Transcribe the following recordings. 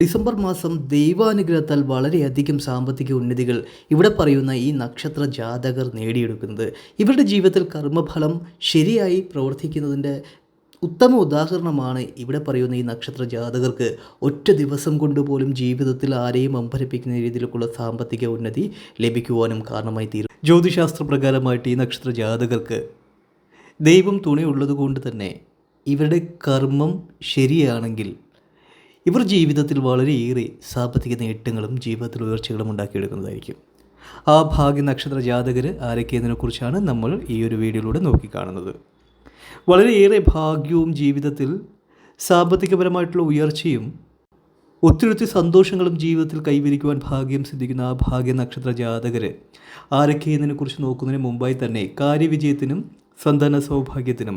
December മാസം ദൈവാനുഗ്രഹത്താൽ വളരെയധികം സാമ്പത്തിക ഉന്നതികൾ ഇവിടെ പറയുന്ന ഈ നക്ഷത്ര ജാതകർ നേടിയെടുക്കുന്നത്. ഇവരുടെ ജീവിതത്തിൽ കർമ്മഫലം ശരിയായി പ്രവർത്തിക്കുന്നതിന്റെ ഉത്തമ ഉദാഹരണമാണ് ഇവിടെ പറയുന്ന ഈ നക്ഷത്ര ജാതകർക്ക്. ഒറ്റ ദിവസം കൊണ്ടുപോലും ജീവിതത്തിൽ ആരെയും അമ്പരപ്പിക്കുന്ന രീതിയിലേക്കുള്ള സാമ്പത്തിക ഉന്നതി ലഭിക്കുവാനും കാരണമായി തീരും. ജ്യോതിശാസ്ത്ര പ്രകാരമായിട്ട് ഈ നക്ഷത്ര ജാതകർക്ക് ദൈവം തുണയുള്ളത് കൊണ്ട് തന്നെ ഇവരുടെ കർമ്മം ശരിയാണെങ്കിൽ ഇവർ ജീവിതത്തിൽ വളരെയേറെ സാമ്പത്തിക നേട്ടങ്ങളും ജീവിതത്തിൽ ഉയർച്ചകളും ഉണ്ടാക്കിയെടുക്കുന്നതായിരിക്കും. ആ ഭാഗ്യ നക്ഷത്ര ജാതകർ ആരൊക്കെയെന്നതിനെക്കുറിച്ചാണ് നമ്മൾ ഈ ഒരു വീഡിയോയിലൂടെ നോക്കിക്കാണുന്നത്. വളരെയേറെ ഭാഗ്യവും ജീവിതത്തിൽ സാമ്പത്തികപരമായിട്ടുള്ള ഉയർച്ചയും ഒത്തിരി ഒത്തിരി സന്തോഷങ്ങളും ജീവിതത്തിൽ കൈവരിക്കുവാൻ ഭാഗ്യം സിദ്ധിക്കുന്ന ആ ഭാഗ്യ നക്ഷത്ര ജാതകർ ആരൊക്കെയെന്നതിനെക്കുറിച്ച് നോക്കുന്നതിന് മുമ്പായി തന്നെ കാര്യവിജയത്തിനും സന്താന സൗഭാഗ്യത്തിനും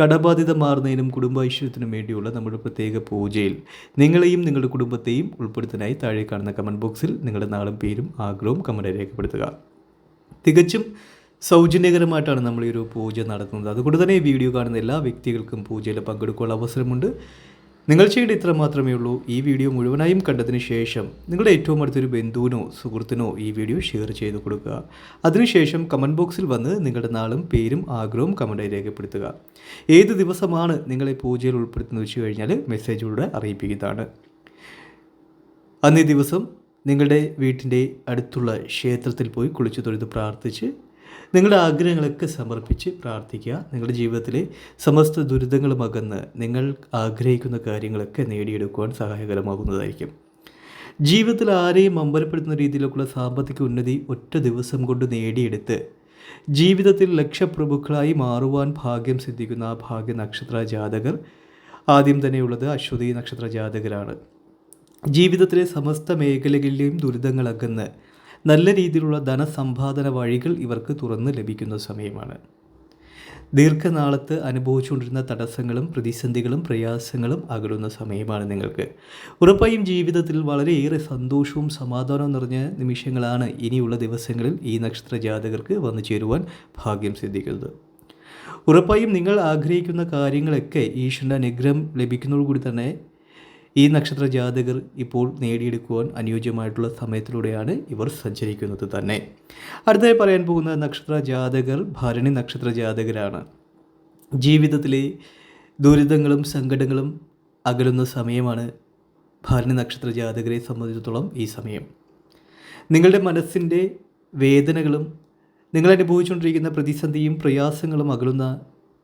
കടബാധ്യത മാറുന്നതിനും കുടുംബൈശ്വര്യത്തിനും വേണ്ടിയുള്ള നമ്മുടെ പ്രത്യേക പൂജയിൽ നിങ്ങളെയും നിങ്ങളുടെ കുടുംബത്തെയും ഉൾപ്പെടുത്താനായി താഴെ കാണുന്ന കമന്റ് ബോക്സിൽ നിങ്ങളുടെ നാളും പേരും ആഗ്രഹവും കമന്റ് രേഖപ്പെടുത്തുക. തികച്ചും സൗജന്യകരമായിട്ടാണ് നമ്മൾ ഈ ഒരു പൂജ നടത്തുന്നത്. അതുകൊണ്ട് തന്നെ വീഡിയോ കാണുന്ന എല്ലാ വ്യക്തികൾക്കും പൂജയിൽ പങ്കെടുക്കാനുള്ള അവസരമുണ്ട്. നിങ്ങൾ ചെയ്യേണ്ട ഇത്ര മാത്രമേ ഉള്ളൂ. ഈ വീഡിയോ മുഴുവനായും കണ്ടതിന് ശേഷം നിങ്ങളുടെ ഏറ്റവും അടുത്തൊരു ബന്ധുവിനോ സുഹൃത്തിനോ ഈ വീഡിയോ ഷെയർ ചെയ്ത് കൊടുക്കുക. അതിനുശേഷം കമന്റ് ബോക്സിൽ വന്ന് നിങ്ങളുടെ നാളും പേരും ആഗ്രഹവും കമന്റായി രേഖപ്പെടുത്തുക. ഏത് ദിവസമാണ് നിങ്ങളെ പൂജയിൽ ഉൾപ്പെടുത്തുന്നത് വെച്ച് കഴിഞ്ഞാൽ മെസ്സേജിലൂടെ അറിയിപ്പിക്കുന്നതാണ്. അന്നേ ദിവസം നിങ്ങളുടെ വീട്ടിന്റെ അടുത്തുള്ള ക്ഷേത്രത്തിൽ പോയി കുളിച്ചു തൊഴുത് പ്രാർത്ഥിച്ച് നിങ്ങളുടെ ആഗ്രഹങ്ങളൊക്കെ സമർപ്പിച്ച് പ്രാർത്ഥിക്കുക. നിങ്ങളുടെ ജീവിതത്തിലെ സമസ്ത ദുരിതങ്ങളും അകന്ന് നിങ്ങൾ ആഗ്രഹിക്കുന്ന കാര്യങ്ങളൊക്കെ നേടിയെടുക്കുവാൻ സഹായകരമാകുന്നതായിരിക്കും. ജീവിതത്തിൽ ആരെയും അമ്പലപ്പെടുത്തുന്ന രീതിയിലേക്കുള്ള സാമ്പത്തിക ഉന്നതി ഒറ്റ ദിവസം കൊണ്ട് നേടിയെടുത്ത് ജീവിതത്തിൽ ലക്ഷപ്രഭുക്കളായി മാറുവാൻ ഭാഗ്യം സിദ്ധിക്കുന്ന ആ ഭാഗ്യ നക്ഷത്ര ജാതകർ ആദ്യം തന്നെയുള്ളത് അശ്വതി നക്ഷത്ര ജാതകരാണ്. ജീവിതത്തിലെ സമസ്ത മേഖലകളിലെയും ദുരിതങ്ങൾ അകന്ന് നല്ല രീതിയിലുള്ള ധനസമ്പാദന വഴികൾ ഇവർക്ക് തുറന്ന് ലഭിക്കുന്ന സമയമാണ്. ദീർഘനാളത്ത് അനുഭവിച്ചുകൊണ്ടിരുന്ന തടസ്സങ്ങളും പ്രതിസന്ധികളും പ്രയാസങ്ങളും അകലുന്ന സമയമാണ് നിങ്ങൾക്ക്. ഉറപ്പായും ജീവിതത്തിൽ വളരെയേറെ സന്തോഷവും സമാധാനവും നിറഞ്ഞ നിമിഷങ്ങളാണ് ഇനിയുള്ള ദിവസങ്ങളിൽ ഈ നക്ഷത്ര ജാതകർക്ക് വന്നു ചേരുവാൻ ഭാഗ്യം സിദ്ധിക്കുന്നത്. ഉറപ്പായും നിങ്ങൾ ആഗ്രഹിക്കുന്ന കാര്യങ്ങളൊക്കെ ഈശ്വരന്റെ അനുഗ്രഹം ലഭിക്കുന്നതോടുകൂടി തന്നെ ഈ നക്ഷത്ര ജാതകർ ഇപ്പോൾ നേടിയെടുക്കുവാൻ അനുയോജ്യമായിട്ടുള്ള സമയത്തിലൂടെയാണ് ഇവർ സഞ്ചരിക്കുന്നത് തന്നെ. അടുത്തായി പറയാൻ പോകുന്ന നക്ഷത്ര ജാതകർ ഭരണി നക്ഷത്ര ജാതകരാണ്. ജീവിതത്തിലെ ദുരിതങ്ങളും സങ്കടങ്ങളും അകലുന്ന സമയമാണ് ഭരണി നക്ഷത്ര ജാതകരെ സംബന്ധിച്ചിടത്തോളം ഈ സമയം. നിങ്ങളുടെ മനസ്സിന്റെ വേദനകളും നിങ്ങൾ അനുഭവിച്ചുകൊണ്ടിരിക്കുന്ന പ്രതിസന്ധിയും പ്രയാസങ്ങളും അകലുന്ന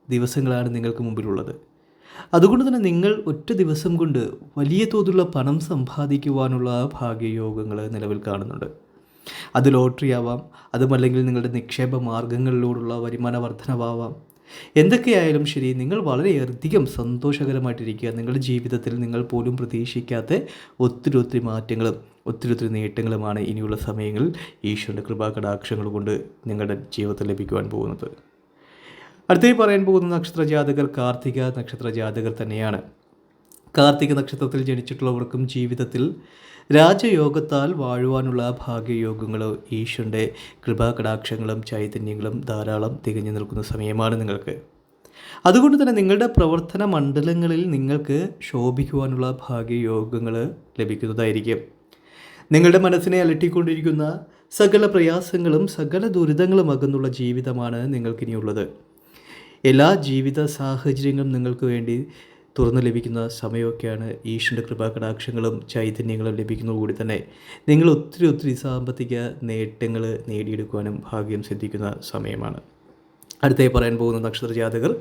ദിവസങ്ങളാണ് നിങ്ങൾക്ക് മുമ്പിലുള്ളത്. അതുകൊണ്ട് തന്നെ നിങ്ങൾ ഒറ്റ ദിവസം കൊണ്ട് വലിയ തോതിലുള്ള പണം സമ്പാദിക്കുവാനുള്ള ഭാഗ്യയോഗങ്ങൾ നിലവിൽ കാണുന്നുണ്ട്. അത് ലോട്ടറി ആവാം അതുമല്ലെങ്കിൽ നിങ്ങളുടെ നിക്ഷേപ മാർഗങ്ങളിലൂടെയുള്ള വരുമാന വർധനവാവാം. എന്തൊക്കെയായാലും ശരി നിങ്ങൾ വളരെയധികം സന്തോഷകരമായിട്ടിരിക്കുക. നിങ്ങളുടെ ജീവിതത്തിൽ നിങ്ങൾ പോലും പ്രതീക്ഷിക്കാത്ത ഒത്തിരി ഒത്തിരി മാറ്റങ്ങളും ഒത്തിരി ഒത്തിരി നേട്ടങ്ങളുമാണ് ഇനിയുള്ള സമയങ്ങളിൽ ഈശ്വരന്റെ കൃപാകടാക്ഷങ്ങൾ കൊണ്ട് നിങ്ങളുടെ ജീവിതത്തിൽ ലഭിക്കുവാൻ പോകുന്നത്. അടുത്തായി പറയാൻ പോകുന്ന നക്ഷത്ര ജാതകർ കാർത്തിക നക്ഷത്ര ജാതകർ തന്നെയാണ്. കാർത്തിക നക്ഷത്രത്തിൽ ജനിച്ചിട്ടുള്ളവർക്കും ജീവിതത്തിൽ രാജയോഗത്താൽ വാഴുവാനുള്ള ഭാഗ്യയോഗങ്ങളോ ഈശ്വരന്റെ കൃപാകടാക്ഷങ്ങളും ചൈതന്യങ്ങളും ധാരാളം തികഞ്ഞു നിൽക്കുന്ന സമയമാണ് നിങ്ങൾക്ക്. അതുകൊണ്ട് തന്നെ നിങ്ങളുടെ പ്രവർത്തന മണ്ഡലങ്ങളിൽ നിങ്ങൾക്ക് ശോഭിക്കുവാനുള്ള ഭാഗ്യയോഗങ്ങൾ ലഭിക്കുന്നതായിരിക്കും. നിങ്ങളുടെ മനസ്സിനെ അലട്ടിക്കൊണ്ടിരിക്കുന്ന സകല പ്രയാസങ്ങളും സകല ദുരിതങ്ങളും അകന്നുള്ള ജീവിതമാണ് നിങ്ങൾക്കിനിയുള്ളത്. എല്ലാ ജീവിത സാഹചര്യങ്ങളും നിങ്ങൾക്ക് വേണ്ടി തുറന്നു ലഭിക്കുന്ന സമയമൊക്കെയാണ് ഈശ്വരന്റെ കൃപാകടാക്ഷങ്ങളും ചൈതന്യങ്ങളും ലഭിക്കുന്നതോടുകൂടി തന്നെ. നിങ്ങൾ ഒത്തിരി ഒത്തിരി സാമ്പത്തിക നേട്ടങ്ങൾ നേടിയെടുക്കുവാനും ഭാഗ്യം സിദ്ധിക്കുന്ന സമയമാണ്. അടുത്തായി പറയാൻ പോകുന്ന നക്ഷത്ര ജാതകർ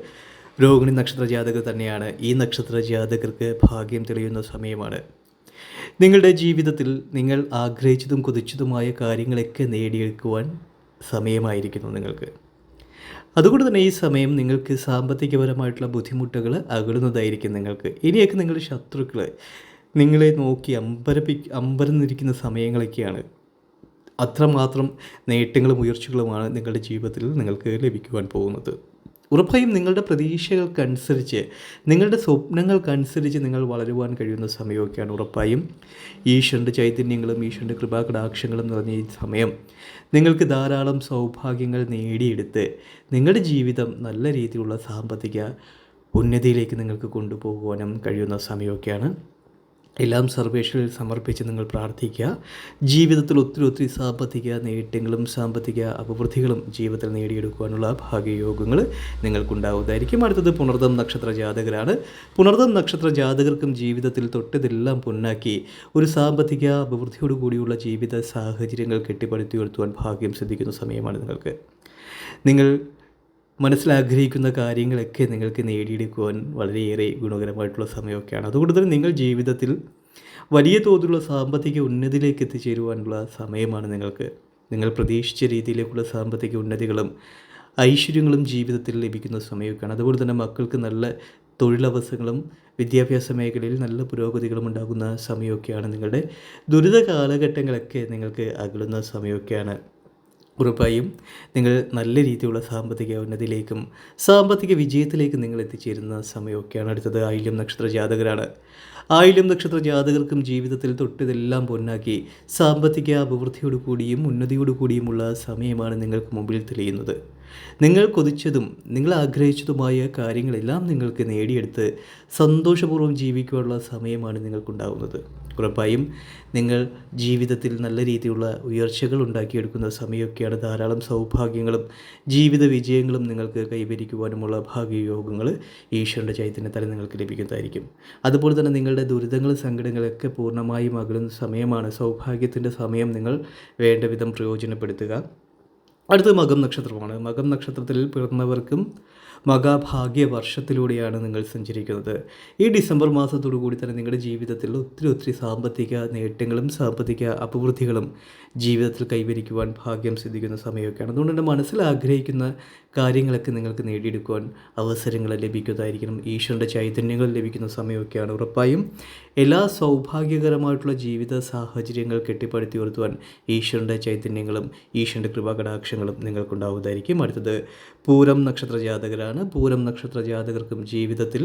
രോഹിണി നക്ഷത്ര ജാതകർ തന്നെയാണ്. ഈ നക്ഷത്ര ജാതകർക്ക് ഭാഗ്യം തെളിയുന്ന സമയമാണ്. നിങ്ങളുടെ ജീവിതത്തിൽ നിങ്ങൾ ആഗ്രഹിച്ചതും കൊതിച്ചതുമായ കാര്യങ്ങളൊക്കെ നേടിയെടുക്കുവാൻ സമയമായിരിക്കുന്നു നിങ്ങൾക്ക്. അതുകൊണ്ട് തന്നെ ഈ സമയം നിങ്ങൾക്ക് സാമ്പത്തികപരമായിട്ടുള്ള ബുദ്ധിമുട്ടുകൾ അകലുന്നതായിരിക്കും നിങ്ങൾക്ക്. ഇനിയൊക്കെ നിങ്ങളുടെ ശത്രുക്കൾ നിങ്ങളെ നോക്കി അമ്പരപ്പി അമ്പരന്നിരിക്കുന്ന സമയങ്ങളൊക്കെയാണ്. അത്രമാത്രം നേട്ടങ്ങളും ഉയർച്ചകളുമാണ് നിങ്ങളുടെ ജീവിതത്തിൽ നിങ്ങൾക്ക് ലഭിക്കുവാൻ പോകുന്നത്. ഉറപ്പായും നിങ്ങളുടെ പ്രതീക്ഷകൾക്കനുസരിച്ച് നിങ്ങളുടെ സ്വപ്നങ്ങൾക്കനുസരിച്ച് നിങ്ങൾ വളരുവാൻ കഴിയുന്ന സമയമൊക്കെയാണ് ഉറപ്പായും. ഈശ്വരന്റെ ചൈതന്യങ്ങളും ഈശ്വരന്റെ കൃപാകടാക്ഷങ്ങളും നിറഞ്ഞ ഈ സമയം നിങ്ങൾക്ക് ധാരാളം സൗഭാഗ്യങ്ങൾ നേടിയെടുത്ത് നിങ്ങളുടെ ജീവിതം നല്ല രീതിയിലുള്ള സാമ്പത്തിക ഉന്നതിയിലേക്ക് നിങ്ങൾക്ക് കൊണ്ടുപോകുവാനും കഴിയുന്ന സമയമൊക്കെയാണ്. എല്ലാം സർവേശ്വരിൽ സമർപ്പിച്ച് നിങ്ങൾ പ്രാർത്ഥിക്കുക. ജീവിതത്തിൽ ഒത്തിരി ഒത്തിരി സാമ്പത്തിക നേട്ടങ്ങളും സാമ്പത്തിക അഭിവൃദ്ധികളും ജീവിതത്തിൽ നേടിയെടുക്കുവാനുള്ള ഭാഗ്യയോഗങ്ങൾ നിങ്ങൾക്കുണ്ടാവുന്നതായിരിക്കും. അടുത്തത് പുണർദം നക്ഷത്ര ജാതകരാണ്. പുണർദം നക്ഷത്ര ജാതകർക്കും ജീവിതത്തിൽ തൊട്ടതെല്ലാം പൊന്നാക്കി ഒരു സാമ്പത്തിക അഭിവൃദ്ധിയോട് കൂടിയുള്ള ജീവിത സാഹചര്യങ്ങൾ കെട്ടിപ്പടുത്തി ഉയർത്തുവാൻ ഭാഗ്യം സിദ്ധിക്കുന്ന സമയമാണ് നിങ്ങൾക്ക്. നിങ്ങൾ മനസ്സിലാഗ്രഹിക്കുന്ന കാര്യങ്ങളൊക്കെ നിങ്ങൾക്ക് നേടിയെടുക്കുവാൻ വളരെയേറെ ഗുണകരമായിട്ടുള്ള സമയമൊക്കെയാണ്. അതുകൊണ്ട് തന്നെ നിങ്ങൾ ജീവിതത്തിൽ വലിയ തോതിലുള്ള സാമ്പത്തിക ഉന്നതിയിലേക്ക് എത്തിച്ചേരുവാനുള്ള സമയമാണ് നിങ്ങൾക്ക്. നിങ്ങൾ പ്രതീക്ഷിച്ച രീതിയിലേക്കുള്ള സാമ്പത്തിക ഉന്നതികളും ഐശ്വര്യങ്ങളും ജീവിതത്തിൽ ലഭിക്കുന്ന സമയമൊക്കെയാണ്. അതുപോലെ തന്നെ മക്കൾക്ക് നല്ല തൊഴിലവസരങ്ങളും വിദ്യാഭ്യാസ മേഖലയിൽ നല്ല പുരോഗതികളും ഉണ്ടാകുന്ന സമയമൊക്കെയാണ് നിങ്ങളുടെ ദുരിത കാലഘട്ടങ്ങളൊക്കെ നിങ്ങൾക്ക് അകലുന്ന സമയമൊക്കെയാണ്. ഉറപ്പായും നിങ്ങൾ നല്ല രീതിയിലുള്ള സാമ്പത്തിക ഉന്നതിയിലേക്കും സാമ്പത്തിക വിജയത്തിലേക്കും നിങ്ങൾ എത്തിച്ചേരുന്ന സമയമൊക്കെയാണ് അടുത്തത്. ആയില്യം നക്ഷത്ര ജാതകരാണ്. ആയില്യം നക്ഷത്ര ജാതകർക്കും ജീവിതത്തിൽ തൊട്ടിതെല്ലാം പൊന്നാക്കി സാമ്പത്തിക അഭിവൃദ്ധിയോടു കൂടിയും ഉന്നതിയോടു കൂടിയുമുള്ള സമയമാണ് നിങ്ങൾക്ക് മുമ്പിൽ തെളിയുന്നത്. നിങ്ങൾ കൊതിച്ചതും നിങ്ങൾ ആഗ്രഹിച്ചതുമായ കാര്യങ്ങളെല്ലാം നിങ്ങൾക്ക് നേടിയെടുത്ത് സന്തോഷപൂർവം ജീവിക്കുവാനുള്ള സമയമാണ് നിങ്ങൾക്കുണ്ടാകുന്നത് ഉറപ്പായും നിങ്ങൾ ജീവിതത്തിൽ നല്ല രീതിയിലുള്ള ഉയർച്ചകൾ ഉണ്ടാക്കിയെടുക്കുന്ന സമയമൊക്കെയാണ് ധാരാളം സൗഭാഗ്യങ്ങളും ജീവിത വിജയങ്ങളും നിങ്ങൾക്ക് കൈവരിക്കുവാനുമുള്ള ഭാഗ്യയോഗങ്ങൾ ഈശ്വരന്റെ ചൈതന്യത്താൽ നിങ്ങൾക്ക് ലഭിക്കുന്നതായിരിക്കും. അതുപോലെ തന്നെ നിങ്ങളുടെ ദുരിതങ്ങൾ സങ്കടങ്ങളൊക്കെ പൂർണമായും അകലുന്ന സമയമാണ്. സൗഭാഗ്യത്തിന്റെ സമയം നിങ്ങൾ വേണ്ട വിധം പ്രയോജനപ്പെടുത്തുക. അടുത്തത് മകം നക്ഷത്രമാണ്. മകം നക്ഷത്രത്തിൽ പിറന്നവർക്കും മകാഭാഗ്യ വർഷത്തിലൂടെയാണ് നിങ്ങൾ സഞ്ചരിക്കുന്നത്. ഈ ഡിസംബർ മാസത്തോടു കൂടി തന്നെ നിങ്ങളുടെ ജീവിതത്തിൽ ഒത്തിരി ഒത്തിരി സാമ്പത്തിക നേട്ടങ്ങളും സാമ്പത്തിക അഭിവൃദ്ധികളും ജീവിതത്തിൽ കൈവരിക്കുവാൻ ഭാഗ്യം സിദ്ധിക്കുന്ന സമയമൊക്കെയാണ്. അതുകൊണ്ട് തന്നെ മനസ്സിൽ ആഗ്രഹിക്കുന്ന കാര്യങ്ങളൊക്കെ നിങ്ങൾക്ക് നേടിയെടുക്കുവാൻ അവസരങ്ങൾ ലഭിക്കുന്നതായിരിക്കണം. ഈശ്വരന്റെ ചൈതന്യങ്ങൾ ലഭിക്കുന്ന സമയമൊക്കെയാണ് ഉറപ്പായും. എല്ലാ സൗഭാഗ്യകരമായിട്ടുള്ള ജീവിത സാഹചര്യങ്ങൾ കെട്ടിപ്പടുത്തി ഉയർത്തുവാൻ ഈശ്വരന്റെ ചൈതന്യങ്ങളും ഈശ്വരന്റെ കൃപാകടാക്ഷങ്ങളും നിങ്ങൾക്കുണ്ടാവുന്നതായിരിക്കും. അടുത്തത് പൂരം നക്ഷത്ര ജാതകരാണ് പൂരം നക്ഷത്ര ജാതകർക്കും ജീവിതത്തിൽ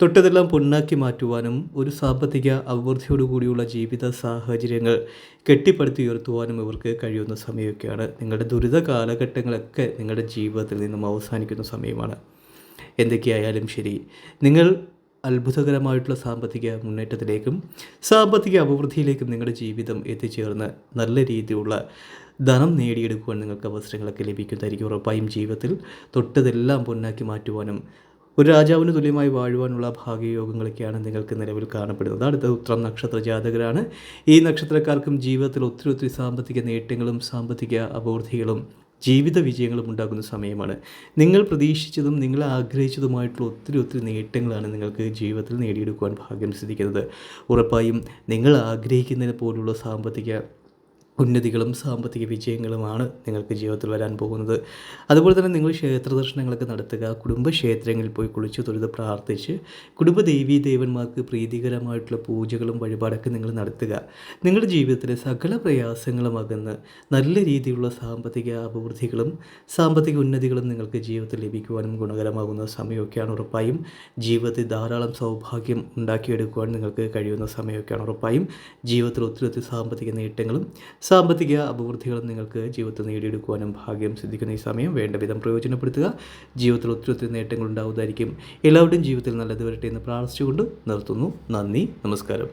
തൊട്ടതെല്ലാം പൊന്നാക്കി മാറ്റുവാനും ഒരു സാമ്പത്തിക അഭിവൃദ്ധിയോടുകൂടിയുള്ള ജീവിത സാഹചര്യങ്ങൾ കെട്ടിപ്പടുത്തി ഉയർത്തുവാനും ഇവർക്ക് കഴിയുന്ന സമയമൊക്കെയാണ്. നിങ്ങളുടെ ദുരിത കാലഘട്ടങ്ങളൊക്കെ നിങ്ങളുടെ ജീവിതത്തിൽ നിന്നും അവസാനിക്കുന്ന സമയമാണ്. എന്തൊക്കെയായാലും ശരി നിങ്ങൾ അത്ഭുതകരമായിട്ടുള്ള സാമ്പത്തിക മുന്നേറ്റത്തിലേക്കും സാമ്പത്തിക അഭിവൃദ്ധിയിലേക്കും നിങ്ങളുടെ ജീവിതം എത്തിച്ചേർന്ന് നല്ല രീതിയിലുള്ള ധനം നേടിയെടുക്കുവാൻ നിങ്ങൾക്ക് അവസരങ്ങളൊക്കെ ലഭിക്കുന്നതായിരിക്കും ഉറപ്പായും ജീവിതത്തിൽ. തൊട്ടതെല്ലാം പൊന്നാക്കി മാറ്റുവാനും ഒരു രാജാവിന് തുല്യമായി വാഴുവാനുള്ള ഭാഗ്യയോഗങ്ങളൊക്കെയാണ് നിങ്ങൾക്ക് നിലവിൽ കാണപ്പെടുന്നത്. അടുത്ത ഉത്രം നക്ഷത്ര ജാതകരാണ്. ഈ നക്ഷത്രക്കാർക്കും ജീവിതത്തിൽ ഒത്തിരി ഒത്തിരി സാമ്പത്തിക നേട്ടങ്ങളും സാമ്പത്തിക അഭിവൃദ്ധികളും ജീവിത വിജയങ്ങളും ഉണ്ടാകുന്ന സമയമാണ്. നിങ്ങൾ പ്രതീക്ഷിച്ചതും നിങ്ങൾ ആഗ്രഹിച്ചതുമായിട്ടുള്ള ഒത്തിരി ഒത്തിരി നേട്ടങ്ങളാണ് നിങ്ങൾക്ക് ജീവിതത്തിൽ നേടിയെടുക്കുവാൻ ഭാഗ്യം സിദ്ധിക്കുന്നത്. ഉറപ്പായും നിങ്ങൾ ആഗ്രഹിക്കുന്നതിനെ പോലുള്ള സാമ്പത്തിക ഉന്നതികളും സാമ്പത്തിക വിജയങ്ങളുമാണ് നിങ്ങൾക്ക് ജീവിതത്തിൽ വരാൻ പോകുന്നത്. അതുപോലെ തന്നെ നിങ്ങൾ ക്ഷേത്ര ദർശനങ്ങളൊക്കെ നടത്തുക കുടുംബക്ഷേത്രങ്ങളിൽ പോയി കുളിച്ച് തൊഴുത് പ്രാർത്ഥിച്ച് കുടുംബ ദേവീ ദേവന്മാർക്ക് പ്രീതികരമായിട്ടുള്ള പൂജകളും വഴിപാടൊക്കെ നിങ്ങൾ നടത്തുക. നിങ്ങളുടെ ജീവിതത്തിലെ സകല പ്രയാസങ്ങളും അകന്ന് നല്ല രീതിയിലുള്ള സാമ്പത്തിക അഭിവൃദ്ധികളും സാമ്പത്തിക ഉന്നതികളും നിങ്ങൾക്ക് ജീവിതത്തിൽ ലഭിക്കുവാനും ഗുണകരമാകുന്ന സമയമൊക്കെയാണ് ഉറപ്പായും. ജീവിതത്തിൽ ധാരാളം സൗഭാഗ്യം ഉണ്ടാക്കിയെടുക്കുവാൻ നിങ്ങൾക്ക് കഴിയുന്ന സമയമൊക്കെയാണ് ഉറപ്പായും. ജീവിതത്തിൽ ഒത്തിരി ഒത്തിരി സാമ്പത്തിക നേട്ടങ്ങളും സാമ്പത്തിക അഭിവൃദ്ധികൾ നിങ്ങൾക്ക് ജീവിതത്തിൽ നേടിയെടുക്കുവാനും ഭാഗ്യം സിദ്ധിക്കുന്ന ഈ സമയം വേണ്ട വിധം പ്രയോജനപ്പെടുത്തുക. ജീവിതത്തിൽ ഒത്തിരി ഒത്തിരി നേട്ടങ്ങൾ ഉണ്ടാവുന്നതായിരിക്കും. എല്ലാവരുടെയും ജീവിതത്തിൽ നല്ലത് വരട്ടെ എന്ന് പ്രാർത്ഥിച്ചുകൊണ്ട് നിർത്തുന്നു. നന്ദി. നമസ്കാരം.